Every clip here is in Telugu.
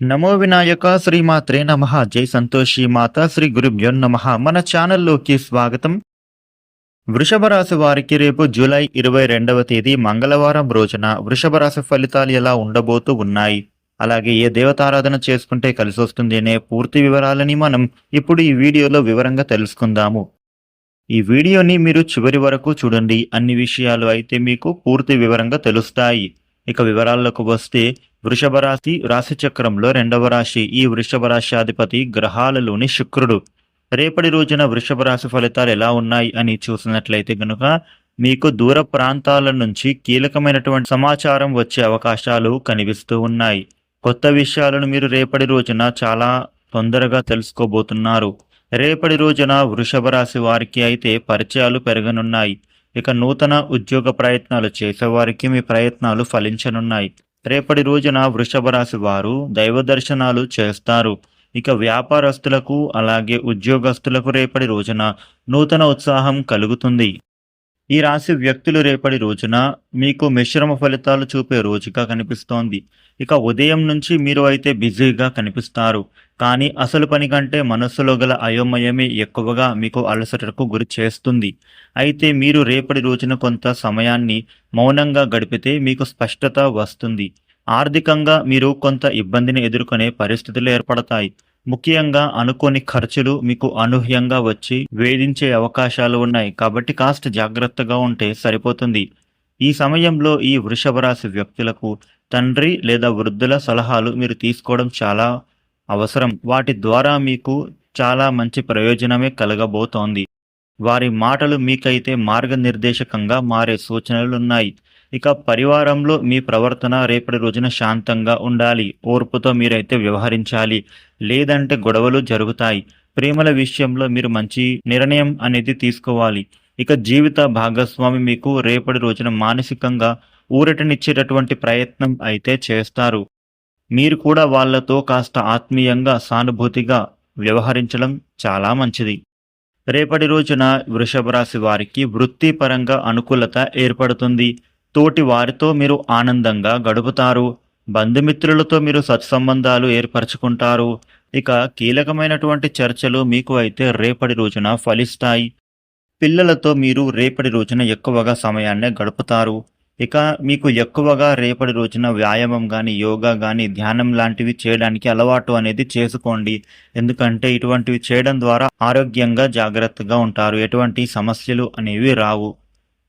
నమో వినాయక శ్రీమాత్రే నమ. జై సంతోషి మాత శ్రీ గురుభ్యో నమ. మన ఛానల్లోకి స్వాగతం. వృషభ రాశి వారికి రేపు జూలై ఇరవై రెండవ తేదీ మంగళవారం రోజున వృషభ రాశి ఫలితాలు ఎలా ఉండబోతూ ఉన్నాయి? అలాగే ఏ దేవతారాధన చేసుకుంటే కలిసి వస్తుంది అనే పూర్తి వివరాలని మనం ఇప్పుడు ఈ వీడియోలో వివరంగా తెలుసుకుందాము. ఈ వీడియోని మీరు చివరి వరకు చూడండి. అన్ని విషయాలు అయితే మీకు పూర్తి వివరంగా తెలుస్తాయి. ఇక వివరాల్లోకి వస్తే వృషభ రాశి రాశి చక్రంలో రెండవ రాశి ఈ వృషభ రాశి అధిపతి గ్రహాలలోని శుక్రుడు. రేపటి రోజున వృషభ రాశి ఫలితాలు ఎలా ఉన్నాయి అని చూసినట్లయితే గనుక మీకు దూర ప్రాంతాల నుంచి కీలకమైనటువంటి సమాచారం వచ్చే అవకాశాలు కనిపిస్తూ ఉన్నాయి. కొత్త విషయాలను మీరు రేపటి రోజున చాలా తొందరగా తెలుసుకోబోతున్నారు. రేపటి రోజున వృషభ రాశి వారికి అయితే పరిచయాలు పెరగనున్నాయి. ఇక నూతన ఉద్యోగ ప్రయత్నాలు చేసేవారికి మీ ప్రయత్నాలు ఫలించనున్నాయి. రేపటి రోజున వృషభ రాశి వారు దైవ దర్శనాలు చేస్తారు. ఇక వ్యాపారస్తులకు అలాగే ఉద్యోగస్తులకు రేపటి రోజున నూతన ఉత్సాహం కలుగుతుంది. ఈ రాశి వ్యక్తులు రేపటి రోజున మీకు మిశ్రమ ఫలితాలు చూపే రోజుగా కనిపిస్తోంది. ఇక ఉదయం నుంచి మీరు అయితే బిజీగా కనిపిస్తారు. కానీ అసలు పని కంటే మనస్సులో గల అయోమయమే ఎక్కువగా మీకు అలసటకు గురి చేస్తుంది. అయితే మీరు రేపటి రోజున కొంత సమయాన్ని మౌనంగా గడిపితే మీకు స్పష్టత వస్తుంది. ఆర్థికంగా మీరు కొంత ఇబ్బందిని ఎదుర్కొనే పరిస్థితులు ఏర్పడతాయి. ముఖ్యంగా అనుకోని ఖర్చులు మీకు అనూహ్యంగా వచ్చి వేధించే అవకాశాలు ఉన్నాయి. కాబట్టి కాస్త జాగ్రత్తగా ఉంటే సరిపోతుంది. ఈ సమయంలో ఈ వృషభ రాశి వ్యక్తులకు తండ్రి లేదా వృద్ధుల సలహాలు మీరు తీసుకోవడం చాలా అవసరం. వాటి ద్వారా మీకు చాలా మంచి ప్రయోజనమే కలగబోతోంది. వారి మాటలు మీకైతే మార్గనిర్దేశకంగా మారే సూచనలు ఉన్నాయి ఇక పరివారంలో మీ ప్రవర్తన రేపటి రోజున శాంతంగా ఉండాలి. ఓర్పుతో మీరైతే వ్యవహరించాలి. లేదంటే గొడవలు జరుగుతాయి. ప్రేమల విషయంలో మీరు మంచి నిర్ణయం అనేది తీసుకోవాలి. ఇక జీవిత భాగస్వామి మీకు రేపటి రోజున మానసికంగా ఊరటనిచ్చేటటువంటి ప్రయత్నం అయితే చేస్తారు. మీరు కూడా వాళ్ళతో కాస్త ఆత్మీయంగా సానుభూతిగా వ్యవహరించడం చాలా మంచిది. రేపటి రోజున వృషభ రాశి వారికి వృత్తిపరంగా అనుకూలత ఏర్పడుతుంది. తోటి వారితో మీరు ఆనందంగా గడుపుతారు. బంధుమిత్రులతో మీరు సత్సంబంధాలు ఏర్పరచుకుంటారు. ఇక కీలకమైనటువంటి చర్చలు మీకు అయితే రేపటి రోజున ఫలిస్తాయి. పిల్లలతో మీరు రేపటి రోజున ఎక్కువగా సమయాన్ని గడుపుతారు. ఇక మీకు ఎక్కువగా రేపటి రోజున వ్యాయామం కానీ యోగా కానీ ధ్యానం లాంటివి చేయడానికి అలవాటు అనేది చేసుకోండి. ఎందుకంటే ఇటువంటివి చేయడం ద్వారా ఆరోగ్యంగా జాగ్రత్తగా ఉంటారు. ఎటువంటి సమస్యలు అనేవి రావు.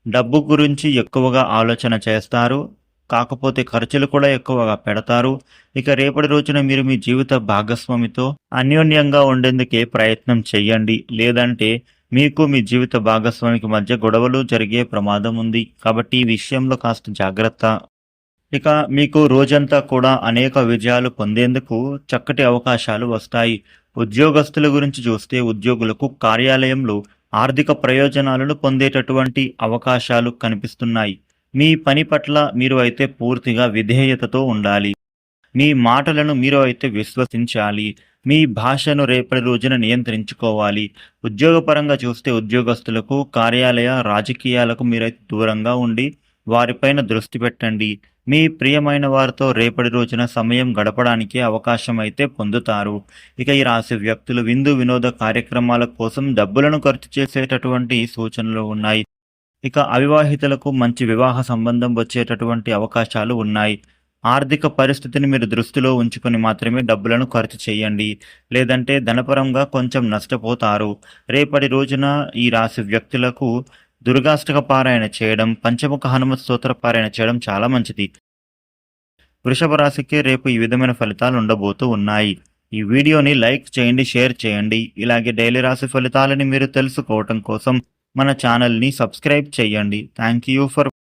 డబ్బు గురించి ఎక్కువగా ఆలోచన చేస్తారు కాకపోతే ఖర్చులు కూడా ఎక్కువగా పెడతారు. ఇక రేపటి రోజున మీరు మీ జీవిత భాగస్వామితో అన్యోన్యంగా ఉండేందుకే ప్రయత్నం చేయండి. లేదంటే మీకు మీ జీవిత భాగస్వామికి మధ్య గొడవలు జరిగే ప్రమాదం ఉంది. కాబట్టి ఈ విషయంలో కాస్త జాగ్రత్త. ఇక మీకు రోజంతా కూడా అనేక విజయాలు పొందేందుకు చక్కటి అవకాశాలు వస్తాయి. ఉద్యోగస్తుల గురించి చూస్తే ఉద్యోగులకు కార్యాలయంలో ఆర్థిక ప్రయోజనాలను పొందేటటువంటి అవకాశాలు కనిపిస్తున్నాయి. మీ పని పట్ల మీరు అయితే పూర్తిగా విధేయతతో ఉండాలి. మీ మాటలను మీరు అయితే విశ్వసించాలి. మీ భాషను రేపటి రోజున నియంత్రించుకోవాలి. ఉద్యోగపరంగా చూస్తే ఉద్యోగస్తులకు కార్యాలయ రాజకీయాలకు మీరైతే దూరంగా ఉండి వారిపైన దృష్టి పెట్టండి. మీ ప్రియమైన వారితో రేపటి రోజున సమయం గడపడానికి అవకాశం అయితే పొందుతారు. ఇక ఈ రాశి వ్యక్తులు విందు వినోద కార్యక్రమాల కోసం డబ్బులను ఖర్చు చేసేటటువంటి సూచనలు ఉన్నాయి. ఇక అవివాహితులకు మంచి వివాహ సంబంధం వచ్చేటటువంటి అవకాశాలు ఉన్నాయి. ఆర్థిక పరిస్థితిని మీరు దృష్టిలో ఉంచుకొని మాత్రమే డబ్బులను ఖర్చు చేయండి. లేదంటే ధనపరంగా కొంచెం నష్టపోతారు. రేపటి రోజున ఈ రాశి వ్యక్తులకు దుర్గాష్టక పారాయణ చేయడం పంచముఖ హనుమత్ స్తోత్ర పారాయణ చేయడం చాలా మంచిది. వృషభ రాశికి రేపు ఈ విధమైన ఫలితాలు ఉండబోతూ ఉన్నాయి. ఈ వీడియోని లైక్ చేయండి షేర్ చేయండి. ఇలాగే డైలీ రాశి ఫలితాలని మీరు తెలుసుకోవటం కోసం మన ఛానల్ని సబ్స్క్రైబ్ చేయండి. Thank you for